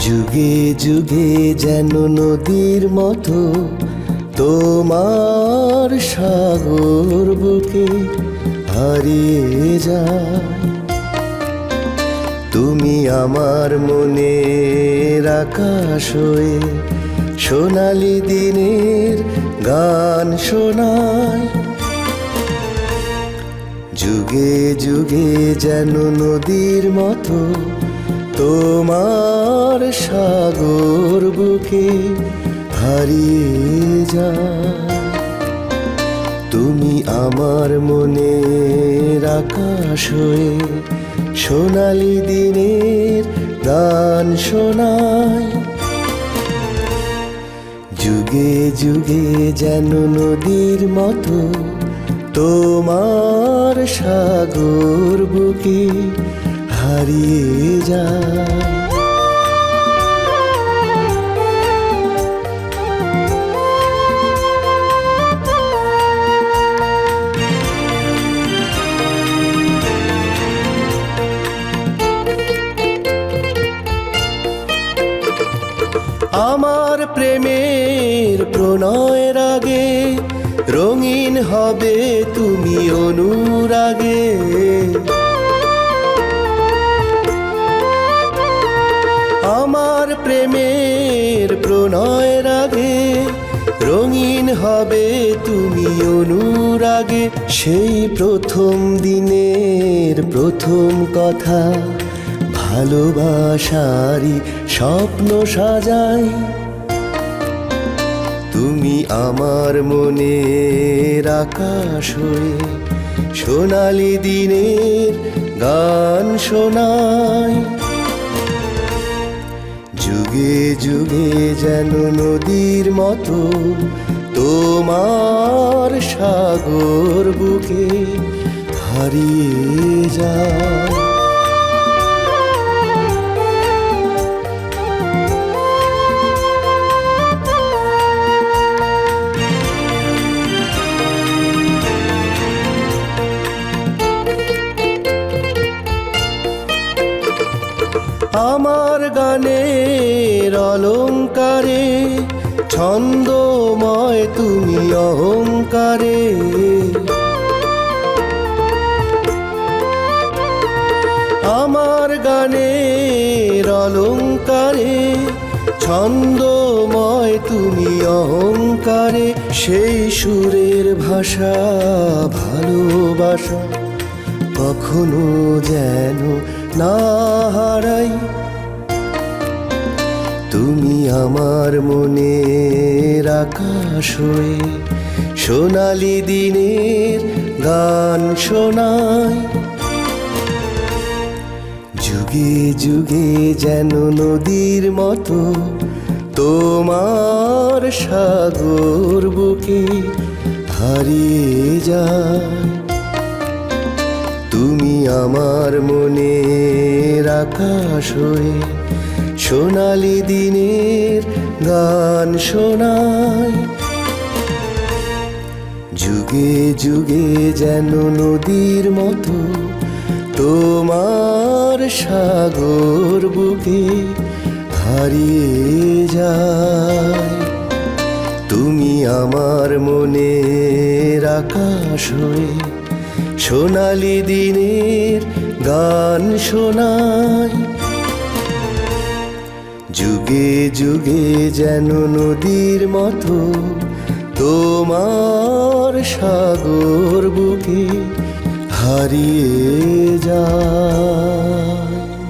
যুগে যুগে যেন নদীর মতো তোমার সাগর বুকে হারিয়ে যায়। তুমি আমার মনের আকাশ হয়ে সোনালি দিনের গান শোনায়। যুগে যুগে যেন নদীর মতো তোমার সাগর বুকে হারিয়ে যা তুমি আমার মনের আকাশ হয়ে সোনালি দিনের গান শোনায়। যুগে যুগে যেন নদীর মতো তোমার সাগর বুকে হারিয়ে যায়। আমার প্রেমের প্রণয়ের আগে রঙিন হবে তুমি অনুরাগে। আগে রঙিন হবে তুমি অনুরাগে। সেই প্রথম দিনের প্রথম কথা ভালোবাসারি স্বপ্ন সাজাই। তুমি আমার মনের আকাশ হয়ে সোনালি দিনের গান শোনায় যেন নদীর মতো তোমার সাগর বুকে হারিয়ে যায়। আমার গানের অলঙ্কারে, ছন্দময় তুমি অহংকারে। আমার গানের অলঙ্কারে, ছন্দময় তুমি অহংকারে, সেই সুরের ভাষা ভালোবাসা কখনো যেন না আমার মনের আকাশ হয়ে সোনালি দিনের গান শোনায়। যুগে যুগে যেন নদীর মতো তোমার সাগর বুকে হারিয়ে যায়। তুমি আমার মনের আকাশ হয়ে সোনালি দিনের গান শোনায়। যুগে যুগে যেন নদীর মতো তোমার সাগর বুকে হারিয়ে যায়। তুমি আমার মনের আকাশ হয়ে সোনালি দিনের গান শোনায়। যুগে যুগে যেন নদীর মতো তোমার সাগর বুকে হারিয়ে